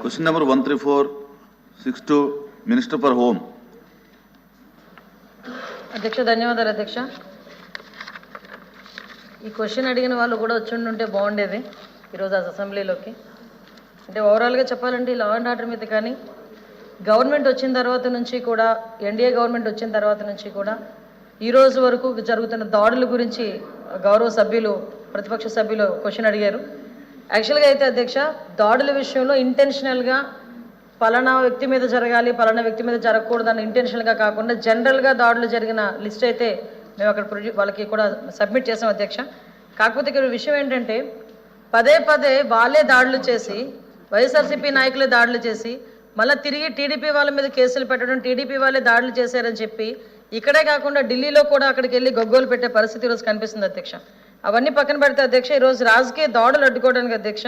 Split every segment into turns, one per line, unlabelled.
Question number 13462, Minister for Home.
అధ్యక్ష ధన్యవాదాలు అధ్యక్ష. ఈ క్వశ్చన్ అడిగిన వాళ్ళు కూడా వచ్చి ఉంటే బాగుండేది ఈరోజు అసెంబ్లీలోకి. అంటే ఓవరాల్గా చెప్పాలంటే ఈ లా అండ్ ఆర్డర్ మీద కానీ గవర్నమెంట్ వచ్చిన తర్వాత నుంచి కూడా ఎన్డీఏ గవర్నమెంట్ వచ్చిన తర్వాత నుంచి కూడా ఈ రోజు వరకు జరుగుతున్న దాడుల గురించి గౌరవ సభ్యులు ప్రతిపక్ష సభ్యులు క్వశ్చన్ అడిగారు. యాక్చువల్గా అయితే అధ్యక్ష దాడుల విషయంలో ఇంటెన్షనల్గా పలానా వ్యక్తి మీద జరగాలి పలానా వ్యక్తి మీద జరగకూడదు అని ఇంటెన్షనల్గా కాకుండా జనరల్గా దాడులు జరిగిన లిస్ట్ అయితే మేము అక్కడ ప్రొడ్యూ వాళ్ళకి కూడా సబ్మిట్ చేసాం అధ్యక్ష. కాకపోతే ఇక్కడ విషయం ఏంటంటే పదే పదే వాళ్ళే దాడులు చేసి వైఎస్ఆర్సీపీ నాయకులే దాడులు చేసి మళ్ళీ తిరిగి టీడీపీ వాళ్ళ మీద కేసులు పెట్టడం టీడీపీ వాళ్ళే దాడులు చేశారని చెప్పి ఇక్కడే కాకుండా ఢిల్లీలో కూడా అక్కడికి వెళ్ళి గొగ్గోలు పెట్టే పరిస్థితి ఈరోజు కనిపిస్తుంది అధ్యక్ష. అవన్నీ పక్కన పెడితే అధ్యక్ష ఈరోజు రాజకీయ దాడులు అడ్డుకోవడానికి అధ్యక్ష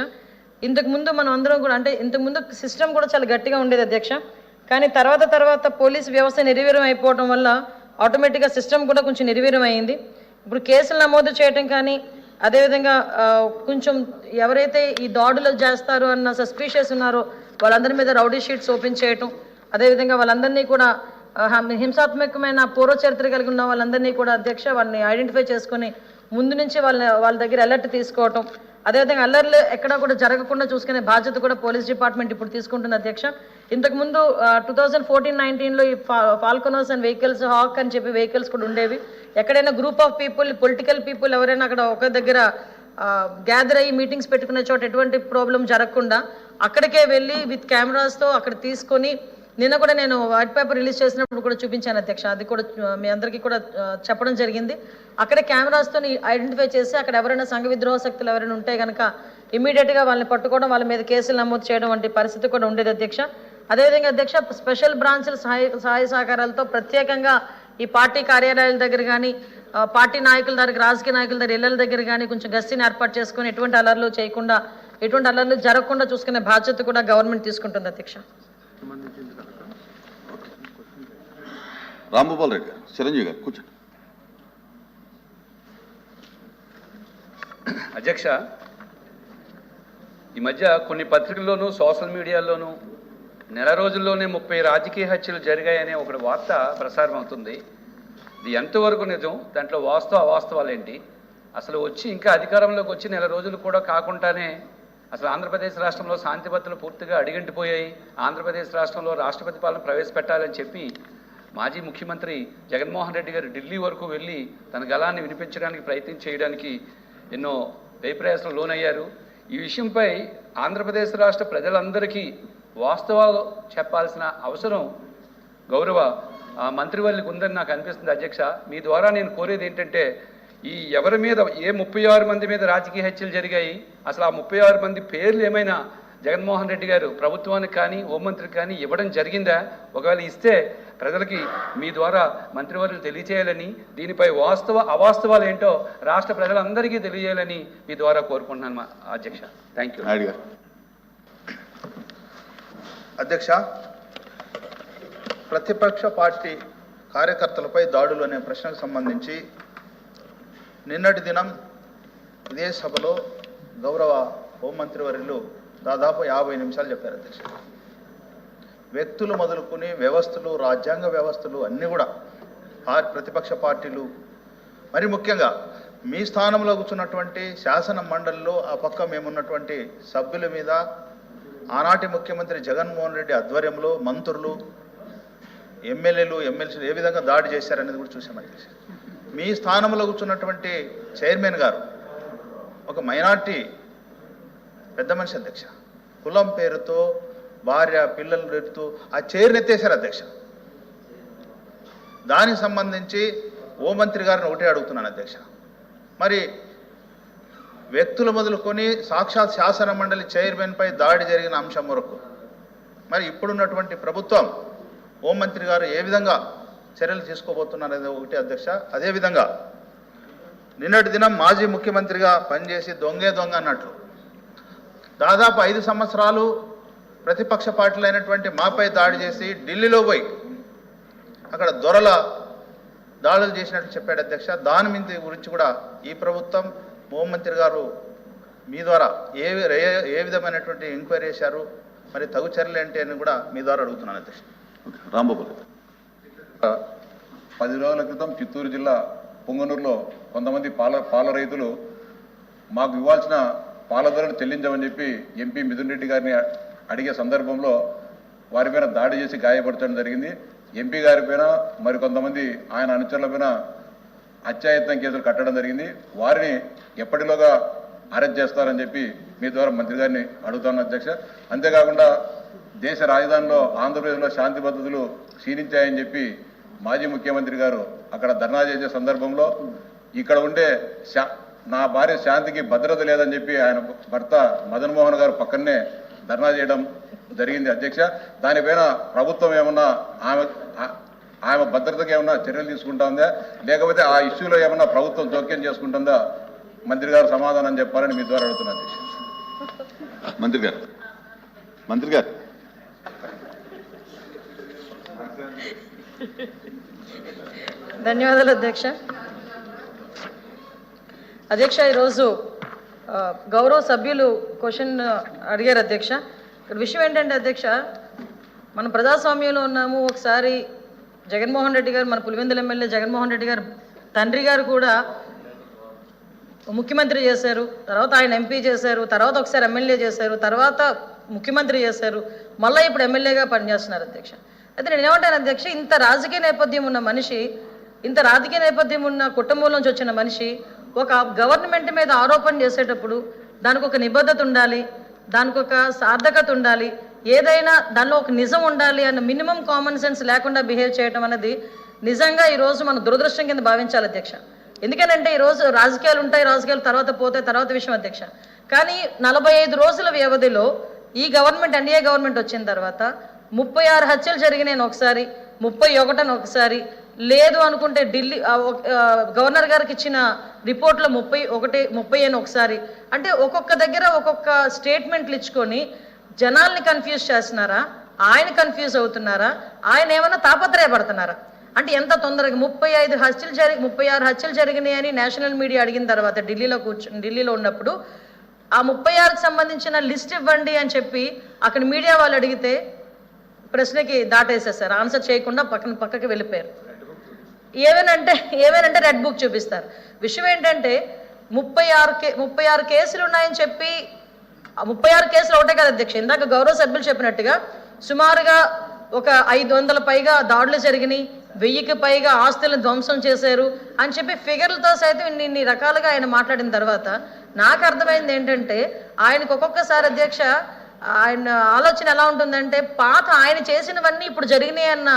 ఇంతకు ముందు మనం అందరం కూడా అంటే ఇంతకుముందు సిస్టమ్ కూడా చాలా గట్టిగా ఉండేది అధ్యక్ష. కానీ తర్వాత తర్వాత పోలీస్ వ్యవస్థ నిర్వీర్యం అయిపోవడం వల్ల ఆటోమేటిక్గా సిస్టమ్ కూడా కొంచెం నిర్వీర్యం అయింది. ఇప్పుడు కేసులు నమోదు చేయటం కానీ అదేవిధంగా కొంచెం ఎవరైతే ఈ దాడులు చేస్తారో అన్న సస్పీషియస్ ఉన్నారో వాళ్ళందరి మీద రౌడీ షీట్స్ ఓపెన్ చేయటం అదేవిధంగా వాళ్ళందరినీ కూడా హింసాత్మకమైన పూర్వ చరిత్ర కలిగి ఉన్న వాళ్ళందరినీ కూడా అధ్యక్ష వాళ్ళని ఐడెంటిఫై చేసుకొని ముందు నుంచి వాళ్ళ వాళ్ళ దగ్గర అలర్ట్ తీసుకోవటం. అదేవిధంగా అల్లర్లు ఎక్కడా కూడా జరగకుండా చూసుకునే బాధ్యత కూడా పోలీస్ డిపార్ట్మెంట్ ఇప్పుడు తీసుకుంటుంది అధ్యక్ష. ఇంతకుముందు టూ థౌజండ్ ఫోర్టీన్ నైన్టీన్లో ఈ ఫా ఫాల్కొనోస్ అండ్ వెహికల్స్ హాక్ అని చెప్పి వెహికల్స్ కూడా ఉండేవి. ఎక్కడైనా group of people political people ఎవరైనా అక్కడ ఒక దగ్గర గ్యాదర్ అయ్యి మీటింగ్స్ పెట్టుకునే చోట ఎటువంటి ప్రాబ్లం జరగకుండా అక్కడికే వెళ్ళి విత్ కెమెరాస్తో అక్కడ తీసుకొని నిన్న కూడా నేను వైట్ పేపర్ రిలీజ్ చేసినప్పుడు కూడా చూపించాను అధ్యక్ష. అది కూడా మీ అందరికీ కూడా చెప్పడం జరిగింది. అక్కడ కెమెరాస్తో ఐడెంటిఫై చేసి అక్కడ ఎవరైనా సంఘ విద్రోహ శక్తులు ఎవరైనా ఉంటే కనుక ఇమీడియట్గా వాళ్ళని పట్టుకోవడం వాళ్ళ మీద కేసులు నమోదు చేయడం వంటి పరిస్థితి కూడా ఉండేది అధ్యక్ష. అదేవిధంగా అధ్యక్ష స్పెషల్ బ్రాంచ్ల సహాయ సహాయ సహకారాలతో ప్రత్యేకంగా ఈ పార్టీ కార్యాలయాల దగ్గర కానీ పార్టీ నాయకుల దగ్గర రాజకీయ నాయకుల దగ్గర ఇళ్ళ దగ్గర కానీ కొంచెం గస్తీని ఏర్పాటు చేసుకొని ఎటువంటి అలర్లు చేయకుండా ఎటువంటి అలర్లు జరగకుండా చూసుకునే బాధ్యత కూడా గవర్నమెంట్ తీసుకుంటుంది అధ్యక్ష.
రాంభూపాల్ రెడ్డి గారు, చిరంజీవి గారు, కూర్చోండి.
అధ్యక్ష ఈ మధ్య కొన్ని పత్రికల్లోనూ సోషల్ మీడియాలోనూ నెల రోజుల్లోనే ముప్పై రాజకీయ హత్యలు జరిగాయనే ఒక వార్త ప్రసారం అవుతుంది ఇది ఎంతవరకు నిజం? దాంట్లో వాస్తవ అవాస్తవాలు ఏంటి అసలు వచ్చి ఇంకా అధికారంలోకి వచ్చి నెల రోజులు కూడా కాకుండానే అసలు ఆంధ్రప్రదేశ్ రాష్ట్రంలో శాంతి భద్రతలు పూర్తిగా అడిగంటిపోయాయి. ఆంధ్రప్రదేశ్ రాష్ట్రంలో రాష్ట్రపతి పాలన ప్రవేశపెట్టాలని చెప్పి మాజీ ముఖ్యమంత్రి జగన్మోహన్ రెడ్డి గారు ఢిల్లీ వరకు వెళ్ళి తన గలాన్ని వినిపించడానికి ప్రయత్నం చేయడానికి ఎన్నో వ్యయప్రయాసాలు లోనయ్యారు. ఈ విషయంపై ఆంధ్రప్రదేశ్ రాష్ట్ర ప్రజలందరికీ వాస్తవాలు చెప్పాల్సిన అవసరం గౌరవ ఆ, ఉందని నాకు అనిపిస్తుంది అధ్యక్ష. మీ ద్వారా నేను కోరేది ఏంటంటే ఈ ఎవరి మీద ఏ ముప్పై ఆరు మంది మీద రాజకీయ హత్యలు జరిగాయి? అసలు ఆ ముప్పై ఆరు మంది పేర్లు ఏమైనా జగన్మోహన్ రెడ్డి గారు ప్రభుత్వానికి కానీ హోంమంత్రికి కానీ ఇవ్వడం జరిగిందా? ఒకవేళ ఇస్తే ప్రజలకి మీ ద్వారా మంత్రివర్యులు తెలియచేయాలని దీనిపై వాస్తవ అవాస్తవాలు ఏంటో రాష్ట్ర ప్రజలందరికీ తెలియజేయాలని మీ ద్వారా కోరుకుంటున్నాను మా అధ్యక్ష. థ్యాంక్ యూ
నాయుడు గారు.
అధ్యక్ష ప్రతిపక్ష పార్టీ కార్యకర్తలపై దాడులు అనే ప్రశ్నకు సంబంధించి నిన్నటి దినం ఇదే సభలో గౌరవ హోంమంత్రి వర్యులు దాదాపు యాభై నిమిషాలు చెప్పారు అధ్యక్ష. వ్యక్తులు మొదలుకొని వ్యవస్థలు రాజ్యాంగ వ్యవస్థలు అన్నీ కూడా పా- ప్రతిపక్ష పార్టీలు మరి ముఖ్యంగా మీ స్థానంలో కూర్చున్నటువంటి శాసన మండలిలో ఆ పక్క మేమున్నటువంటి సభ్యుల మీద ఆనాటి ముఖ్యమంత్రి జగన్మోహన్ రెడ్డి ఆధ్వర్యంలో మంత్రులు ఎమ్మెల్యేలు ఎమ్మెల్సీలు ఏ విధంగా దాడి చేశారనేది కూడా చూసాం అధ్యక్ష. మీ స్థానంలో కూర్చున్నటువంటి చైర్మన్ గారు ఒక మైనార్టీ పెద్ద మనిషి అధ్యక్ష. కులం పేరుతో భార్య పిల్లల పేరుతో ఆ చైర్ని ఎత్తేశారు అధ్యక్ష. దానికి సంబంధించి ఓ మంత్రి గారిని ఒకటే అడుగుతున్నాను అధ్యక్ష. మరి వ్యక్తులు మొదలుకొని సాక్షాత్ శాసన మండలి చైర్మన్పై దాడి జరిగిన అంశం వరకు మరి ఇప్పుడున్నటువంటి ప్రభుత్వం హోంమంత్రి గారు ఏ విధంగా చర్యలు తీసుకోబోతున్నారు అనేది ఒకటి అధ్యక్ష. అదేవిధంగా నిన్నటి దినం మాజీ ముఖ్యమంత్రిగా పనిచేసి దొంగే దొంగ అన్నట్లు. దాదాపు ఐదు సంవత్సరాలు ప్రతిపక్ష పార్టీలు అయినటువంటి మాపై దాడి చేసి ఢిల్లీలో పోయి అక్కడ దొరల దాడులు చేసినట్టు చెప్పాడు అధ్యక్ష. దాని మీద గురించి కూడా ఈ ప్రభుత్వం హోంమంత్రి గారు మీ ద్వారా ఏ ఏ- విధమైనటువంటి ఎంక్వైరీ చేశారు మరి తగు చర్యలు ఏంటి అని కూడా మీ ద్వారా అడుగుతున్నాను అధ్యక్ష.
రాంబాబు గారు.
పది రోజుల క్రితం చిత్తూరు జిల్లా పొంగనూరులో కొంతమంది పాల పాల రైతులు మాకు ఇవ్వాల్సిన పాల ధరలు చెల్లించమని చెప్పి ఎంపీ మిథున్ రెడ్డి గారిని అడిగే సందర్భంలో వారి పైన దాడి చేసి గాయపరచడం జరిగింది. ఎంపీ గారి పైన మరి కొంతమంది ఆయన అనుచరుల పైన అత్యాయత్నం కేసులు కట్టడం జరిగింది. వారిని ఎప్పటిలోగా అరెస్ట్ చేస్తారని చెప్పి మీ ద్వారా మంత్రి గారిని అడుగుతాను అధ్యక్ష. అంతేకాకుండా దేశ రాజధానిలో ఆంధ్రప్రదేశ్లో శాంతి భద్రతలు క్షీణించాయని చెప్పి మాజీ ముఖ్యమంత్రి గారు అక్కడ ధర్నా చేసే సందర్భంలో ఇక్కడ ఉండే శా నా భార్య శాంతికి భద్రత లేదని చెప్పి ఆయన భర్త మదన్ మోహన్ గారు పక్కనే ధర్నా చేయడం జరిగింది. అధ్యక్ష దానిపైన ప్రభుత్వం ఏమన్నా ఆమె ఆమె భద్రతకి ఏమన్నా చర్యలు తీసుకుంటా ఉందా? లేకపోతే ఆ ఇష్యూలో ఏమన్నా ప్రభుత్వం జోక్యం చేసుకుంటుందా? మంత్రి గారు సమాధానం చెప్పాలని మీ ద్వారా అడుగుతున్నా అధ్యక్ష.
మంత్రి గారు. మంత్రి గారు.
ధన్యవాదాలు అధ్యక్ష. అధ్యక్ష ఈరోజు గౌరవ సభ్యులు క్వశ్చన్ అడిగారు అధ్యక్ష. ఇక్కడ విషయం ఏంటంటే అధ్యక్ష మనం ప్రజాస్వామ్యంలో ఉన్నాము. ఒకసారి జగన్మోహన్ రెడ్డి గారు మన పులివెందుల ఎమ్మెల్యే జగన్మోహన్ రెడ్డి గారు తండ్రి గారు కూడా ముఖ్యమంత్రి చేశారు. తర్వాత ఆయన ఎంపీ చేశారు. తర్వాత ఒకసారి ఎమ్మెల్యే చేశారు. తర్వాత ముఖ్యమంత్రి చేశారు. మళ్ళీ ఇప్పుడు ఎమ్మెల్యేగా పనిచేస్తున్నారు అధ్యక్ష. అయితే నేను ఏమంటాను అధ్యక్ష ఇంత రాజకీయ నేపథ్యం ఉన్న మనిషి ఇంత రాజకీయ నేపథ్యం ఉన్న కుటుంబం నుంచి వచ్చిన మనిషి ఒక గవర్నమెంట్ మీద ఆరోపణ చేసేటప్పుడు దానికి ఒక నిబద్ధత ఉండాలి దానికి ఒక సార్థకత ఉండాలి ఏదైనా దానిలో ఒక నిజం ఉండాలి అన్న మినిమం కామన్ సెన్స్ లేకుండా బిహేవ్ చేయడం అనేది నిజంగా ఈరోజు మనం దురదృష్టం కింద భావించాలి అధ్యక్ష. ఎందుకనంటే ఈరోజు రాజకీయాలు ఉంటాయి రాజకీయాలు తర్వాత పోతాయి తర్వాత విషయం అధ్యక్ష. కానీ నలభై ఐదు రోజుల వ్యవధిలో ఈ గవర్నమెంట్ ఎన్డీఏ గవర్నమెంట్ వచ్చిన తర్వాత ముప్పై ఆరు హత్యలు జరిగినాయి ఒకసారి ముప్పై ఒకటని ఒకసారి. లేదు అనుకుంటే ఢిల్లీ ఒక- గవర్నర్ గారికి ఇచ్చిన రిపోర్ట్లో ముప్పై ఒకటి ముప్పై అని ఒకసారి. అంటే ఒక్కొక్క దగ్గర ఒక్కొక్క స్టేట్మెంట్లు ఇచ్చుకొని జనాల్ని కన్ఫ్యూజ్ చేస్తున్నారా? ఆయన కన్ఫ్యూజ్ అవుతున్నారా? ఆయన ఏమైనా తాపత్రయపడుతున్నారా? అంటే ఎంత తొందరగా ముప్పై ఐదు హత్యలు జరిగి ముప్పై ఆరు హత్యలు జరిగినాయి అని నేషనల్ మీడియా అడిగిన తర్వాత ఢిల్లీలో కూర్చొని ఢిల్లీలో ఉన్నప్పుడు ఆ ముప్పై ఆరుకు సంబంధించిన లిస్ట్ ఇవ్వండి అని చెప్పి అక్కడ మీడియా వాళ్ళు అడిగితే ప్రశ్నకి దాటేసేసారు. ఆన్సర్ చేయకుండా పక్కన పక్కకి వెళ్ళిపోయారు. ఏమేనంటే ఏమేనంటే రెడ్ బుక్ చూపిస్తారు. విషయం ఏంటంటే ముప్పై ఆరు కే ముప్పై ఆరు కేసులు ఉన్నాయని చెప్పి ఆ ముప్పై ఆరు కేసులు ఒకటే కదా అధ్యక్ష. ఇందాక గౌరవ సభ్యులు చెప్పినట్టుగా సుమారుగా ఒక ఐదు వందల పైగా దాడులు జరిగినాయి. వెయ్యికి పైగా ఆస్తులను ధ్వంసం చేశారు అని చెప్పి ఫిగర్లతో సైతం ఇన్ని ఇన్ని రకాలుగా ఆయన మాట్లాడిన తర్వాత నాకు అర్థమైంది ఏంటంటే ఆయనకు ఒక్కొక్కసారి అధ్యక్ష ఆయన ఆలోచన ఎలా ఉంటుందంటే పాత ఆయన చేసినవన్నీ ఇప్పుడు జరిగినాయి అన్న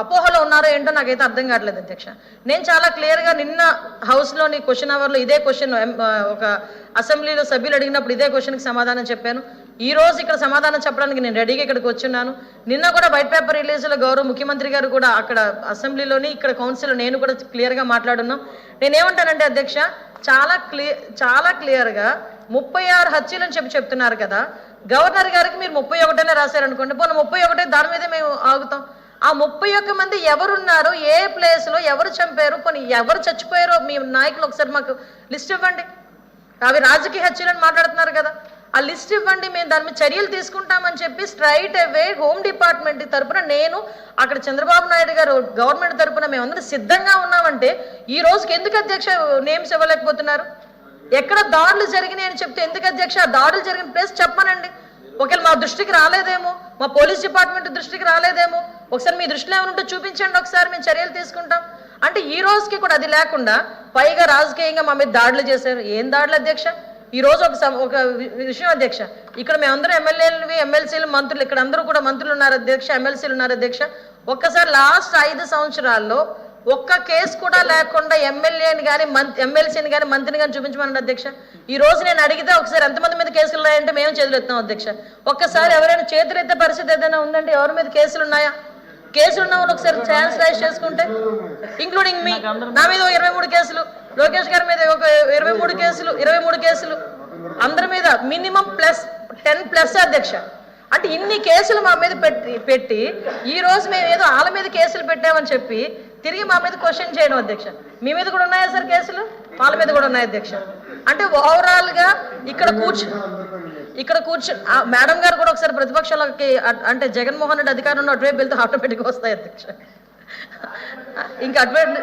అపోహలో ఉన్నారో ఏంటో నాకైతే అర్థం కావట్లేదు అధ్యక్ష. నేను చాలా క్లియర్గా నిన్న హౌస్లోని క్వశ్చన్ అవర్లో ఇదే క్వశ్చన్ ఒక అసెంబ్లీలో సభ్యులు అడిగినప్పుడు ఇదే క్వశ్చన్కి సమాధానం చెప్పాను. ఈ రోజు ఇక్కడ సమాధానం చెప్పడానికి నేను రెడీగా ఇక్కడికి వచ్చున్నాను. నిన్న కూడా వైట్ పేపర్ రిలీజ్లో గౌరవ ముఖ్యమంత్రి గారు కూడా అక్కడ అసెంబ్లీలోని ఇక్కడ కౌన్సిల్లో నేను కూడా క్లియర్గా మాట్లాడున్నాం. నేనేమంటానంటే అధ్యక్ష చాలా క్లియర్ చాలా క్లియర్గా ముప్పై ఆరు హత్యలు అని చెప్పి చెప్తున్నారు కదా. గవర్నర్ గారికి మీరు ముప్పై ఒకటనే రాశారనుకోండి. పోనీ ముప్పై ఒకటే దాని మీదే మేము ఆగుతాం. ఆ ముప్పై ఒక్క మంది ఎవరున్నారు ఏ ప్లేస్లో ఎవరు చంపారు పోనీ ఎవరు చచ్చిపోయారో మీ నాయకులు ఒకసారి మాకు లిస్ట్ ఇవ్వండి. అవి రాజకీయ హత్యలని మాట్లాడుతున్నారు కదా. ఆ లిస్ట్ ఇవ్వండి మేము దాని మీద చర్యలు తీసుకుంటామని చెప్పి స్ట్రైట్ అవే హోమ్ డిపార్ట్మెంట్ తరపున నేను అక్కడ చంద్రబాబు నాయుడు గారు గవర్నమెంట్ తరపున మేమందరం సిద్ధంగా ఉన్నామంటే ఈ రోజుకి ఎందుకు అధ్యక్ష నేమ్స్ ఇవ్వలేకపోతున్నారు ఎక్కడ దాడులు జరిగినాయి అని చెప్తే ఎందుకు అధ్యక్ష? దాడులు జరిగిన ప్లేస్ చెప్పనండి. ఒకవేళ మా దృష్టికి రాలేదేమో మా పోలీస్ డిపార్ట్మెంట్ దృష్టికి రాలేదేమో ఒకసారి మీ దృష్టిలో ఏమైనా ఉంటే చూపించండి ఒకసారి మేము చర్యలు తీసుకుంటాం. అంటే ఈ రోజుకి కూడా అది లేకుండా పైగా రాజకీయంగా మా మీద దాడులు చేశారు. ఏం దాడులు అధ్యక్ష? ఈ రోజు ఒక ఒక విషయం అధ్యక్ష. ఇక్కడ మేమందరం ఎమ్మెల్యేలు ఎమ్మెల్సీలు మంత్రులు ఇక్కడ అందరూ కూడా మంత్రులు ఉన్నారు అధ్యక్ష ఎమ్మెల్సీలు ఉన్నారు అధ్యక్ష. ఒక్కసారి లాస్ట్ ఐదు సంవత్సరాల్లో ఒక్క కేసు కూడా లేకుండా ఎమ్మెల్యేని కానీ ఎమ్మెల్సీని కానీ మంత్రిని కానీ చూపించమన్నాడు అధ్యక్ష. ఈ రోజు నేను అడిగితే ఒకసారి ఎంతమంది మీద కేసులు ఉన్నాయంటే మేము చేతులెత్తాం అధ్యక్ష. ఒక్కసారి ఎవరైనా చేతులెత్తే పరిస్థితి ఏదైనా ఉందంటే ఎవరి మీద కేసులు ఉన్నాయా? కేసులు ఉన్న వాళ్ళు ఒకసారి ఛాన్స్ రైజ్ చేసుకుంటే ఇంక్లూడింగ్ మీ నా మీద ఒక ఇరవై మూడు కేసులు లోకేష్ గారి మీద ఒక ఇరవై మూడు కేసులు ఇరవై మూడు కేసులు. అందరి మీద మినిమం ప్లస్ టెన్ ప్లస్ అధ్యక్ష. అంటే ఇన్ని కేసులు మా మీద పెట్టి పెట్టి ఈ రోజు మేము ఏదో వాళ్ళ మీద కేసులు పెట్టామని చెప్పి తిరిగి మా మీద క్వశ్చన్ చేయడం అధ్యక్ష. మీ మీద కూడా ఉన్నాయా సార్ కేసులు? వాళ్ళ మీద కూడా ఉన్నాయి అధ్యక్ష? అంటే ఓవరాల్గా ఇక్కడ కూర్చు ఇక్కడ కూర్చో ఆ, మేడం గారు కూడా ఒకసారి ప్రతిపక్షాలకి అంటే జగన్మోహన్ రెడ్డి అధికారంలో అటువైపు వెళ్తే ఆటోమేటిక్గా వస్తాయి అధ్యక్ష. ఇంకా అటువైపు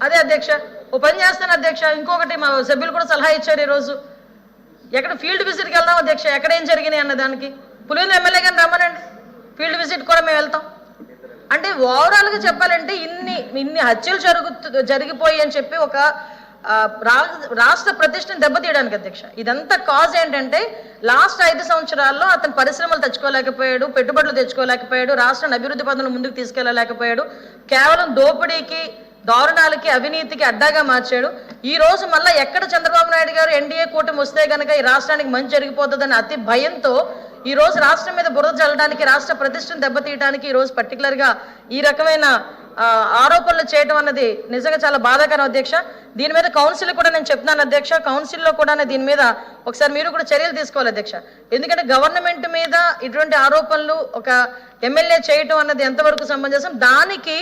అదే అధ్యక్ష ఓ పని చేస్తాను అధ్యక్ష. ఇంకొకటి మా సభ్యులు కూడా సలహా ఇచ్చారు ఈరోజు. ఎక్కడ ఫీల్డ్ విజిట్కి వెళ్దాం అధ్యక్ష? ఎక్కడ ఏం జరిగినాయి అన్న దానికి? పులివెందు ఎమ్మెల్యే గారిని రమ్మనండి. ఫీల్డ్ విజిట్ కూడా మేము వెళ్తాం. అంటే ఓవరాల్గా చెప్పాలంటే ఇన్ని ఇన్ని హత్యలు జరుగుతు జరిగిపోయి అని చెప్పి ఒక రాష్ట్ర ప్రతిష్టను దెబ్బతీయడానికి అధ్యక్ష. ఇదంతా కాజ్ ఏంటంటే లాస్ట్ ఐదు సంవత్సరాల్లో అతను పరిశ్రమలు తెచ్చుకోలేకపోయాడు పెట్టుబడులు తెచ్చుకోలేకపోయాడు రాష్ట్రాన్ని అభివృద్ధి పనులు ముందుకు తీసుకెళ్ళలేకపోయాడు. కేవలం దోపిడీకి దారుణాలకి అవినీతికి అడ్డాగా మార్చాడు. ఈ రోజు మళ్ళీ ఎక్కడ చంద్రబాబు నాయుడు గారు ఎన్డీఏ కూటమి వస్తే గనక ఈ రాష్ట్రానికి మంచి జరిగిపోతుందని అతి భయంతో ఈ రోజు రాష్ట్రం మీద బురద చల్లడానికి రాష్ట్ర ప్రతిష్టను దెబ్బతీయడానికి ఈ రోజు పర్టికులర్గా గా ఈ రకమైన ఆరోపణలు చేయడం అన్నది నిజంగా చాలా బాధాకరం అధ్యక్ష. దీని మీద కౌన్సిల్ కూడా నేను చెప్తున్నాను అధ్యక్ష. కౌన్సిల్లో కూడా దీని మీద ఒకసారి మీరు కూడా చర్యలు తీసుకోవాలి అధ్యక్ష. ఎందుకంటే గవర్నమెంట్ మీద ఇటువంటి ఆరోపణలు ఒక ఎమ్మెల్యే చేయటం అన్నది ఎంతవరకు సమంజసం? దానికి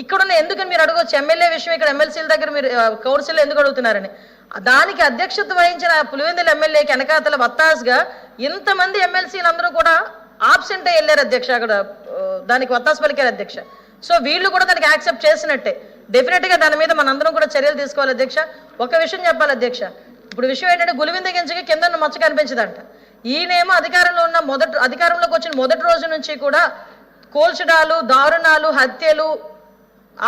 ఇక్కడున్న ఎందుకని మీరు అడగవచ్చు ఎమ్మెల్యే విషయం ఇక్కడ ఎమ్మెల్సీల దగ్గర మీరు కౌన్సిల్ ఎందుకు అడుగుతున్నారని. దానికి అధ్యక్షత వహించిన పులివెందుల ఎమ్మెల్యేకి వెనకాతల వత్తాసుగా ఇంతమంది ఎమ్మెల్సీలు అందరూ కూడా ఆబ్సెంట్ వెళ్ళారు అధ్యక్ష అక్కడ దానికి వత్తాసు పలికారు అధ్యక్ష. సో వీళ్ళు కూడా దానికి యాక్సెప్ట్ చేసినట్టే. డెఫినెట్గా దాని మీద మనందరం కూడా చర్యలు తీసుకోవాలి అధ్యక్ష. ఒక విషయం చెప్పాలి అధ్యక్ష. ఇప్పుడు విషయం ఏంటంటే గులివింద గింజకి కింద మచ్చ కనిపించదంట. ఈయనేమో అధికారంలో ఉన్న మొదటి అధికారంలోకి వచ్చిన మొదటి రోజు నుంచి కూడా కోల్చడాలు దారుణాలు హత్యలు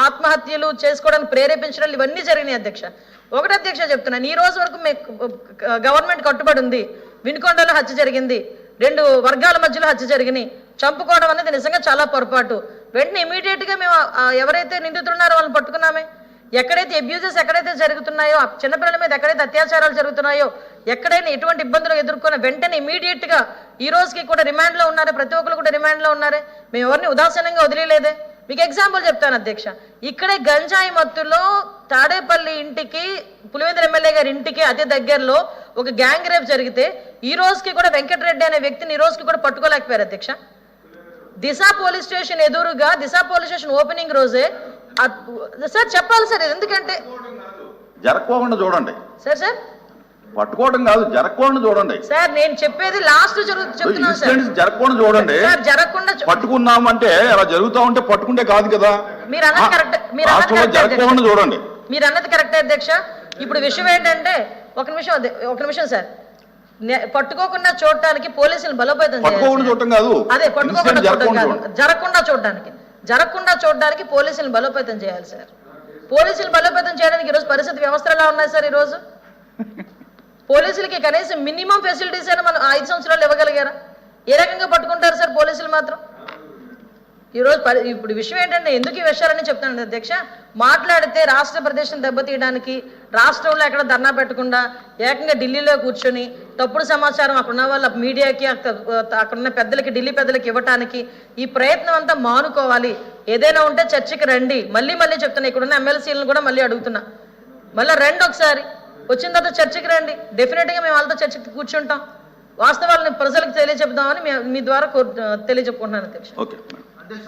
ఆత్మహత్యలు చేసుకోవడానికి ప్రేరేపించడం ఇవన్నీ జరిగినాయి అధ్యక్ష. ఒకటి అధ్యక్ష చెప్తున్నాను ఈ రోజు వరకు మీ గవర్నమెంట్ కట్టుబడి ఉంది. వినుకొండలో హత్య జరిగింది. రెండు వర్గాల మధ్యలో హత్య జరిగినాయి. చంపుకోవడం అనేది నిజంగా చాలా పొరపాటు. వెంటనే ఇమీడియట్గా మేము ఎవరైతే నిందితున్నారో వాళ్ళని పట్టుకున్నామే. ఎక్కడైతే అబ్యూజెస్ ఎక్కడైతే జరుగుతున్నాయో ఆ చిన్నపిల్లల మీద ఎక్కడైతే అత్యాచారాలు జరుగుతున్నాయో ఎక్కడైనా ఎటువంటి ఇబ్బందులు ఎదుర్కొన్న వెంటనే ఇమీడియట్గా ఈ రోజుకి కూడా రిమాండ్లో ఉన్నారే ప్రతి ఒక్కరు కూడా రిమాండ్లో ఉన్నారే. మేము ఎవరిని ఉదాసీనంగా వదిలేలేదే మీకు ఎగ్జాంపుల్ చెప్తాను అధ్యక్ష. ఇక్కడే గంజాయి మత్తులో తాడేపల్లి ఇంటికి పులివెందుల ఎమ్మెల్యే గారి ఇంటికి అతి దగ్గరలో ఒక గ్యాంగ్ రేప్ జరిగితే ఈ రోజుకి కూడా వెంకటరెడ్డి అనే వ్యక్తిని ఈ రోజుకి కూడా పట్టుకోలేకపోయారు అధ్యక్ష. దిశ పోలీస్ స్టేషన్ ఎదురుగా దిశ పోలీస్ స్టేషన్ ఓపెనింగ్ రోజే సార్ చెప్పాలి సార్ ఎందుకంటే
జరక్కోకుండా చూడండి.
Sir sir?
పట్టుకోవడం కాదు జరక్కోకుండా చూడండి.
సార్ నేను చెప్పేది లాస్ట్
ఇన్సిడెంట్స్ జరగకుండా చూడండి.
జరగకుండా
పట్టుకున్నామంటే అలా జరుగుతా ఉంటే పట్టుకుంటే కాదు కదా.
మీరు అన్నది కరెక్ట్ మీరు
రాష్ట్రంలో. జరగకుండా చూడండి.
మీరు అన్నది కరెక్టే అధ్యక్ష. ఇప్పుడు విషయం ఏంటంటే ఒక నిమిషం ఒక నిమిషం సార్. పట్టుకోకుండా చూడటానికి పోలీసులు బలోపేతం
పట్టుకోకుండా. చూడటం కాదు.
అదే పట్టుకోకుండా చూడటం
జరగకుండా
కాదు. జరగకుండా చూడడానికి జరగకుండా చూడడానికి పోలీసులు బలోపేతం చేయాలి సార్. పోలీసులు బలోపేతం చేయడానికి ఈరోజు పరిస్థితి వ్యవస్థలు ఎలా ఉన్నాయి సార్ ఈరోజు? పోలీసులకి కనీసం మినిమం ఫెసిలిటీస్ అయినా మనం ఐదు సంవత్సరాలు ఇవ్వగలిగారా? ఏ రకంగా పట్టుకుంటారు సార్ పోలీసులు మాత్రం? ఈరోజు ఇప్పుడు విషయం ఏంటంటే ఎందుకు ఈ విషయాలని చెప్తాను అధ్యక్ష? మాట్లాడితే రాష్ట్ర ప్రదేశం దెబ్బతీయడానికి రాష్ట్రంలో ఎక్కడ ధర్నా పెట్టకుండా ఏకంగా ఢిల్లీలో కూర్చొని తప్పుడు సమాచారం అక్కడ ఉన్న వాళ్ళ మీడియాకి అక్కడ ఉన్న పెద్దలకి ఢిల్లీ పెద్దలకి ఇవ్వటానికి ఈ ప్రయత్నం అంతా మానుకోవాలి. ఏదైనా ఉంటే చర్చకి రండి. మళ్ళీ మళ్ళీ చెప్తున్నా. ఇక్కడ ఉన్న ఎమ్మెల్సీలను కూడా మళ్ళీ అడుగుతున్నా. మళ్ళీ రండి ఒకసారి. వచ్చిన తర్వాత చర్చకి రండి. డెఫినెట్గా మేము వాళ్ళతో చర్చకి కూర్చుంటాం. వాస్తవాలను ప్రజలకు తెలియజెప్దామని మీ- మీ ద్వారా తెలియజెప్పుకుంటున్నాను అధ్యక్ష.
ఓకే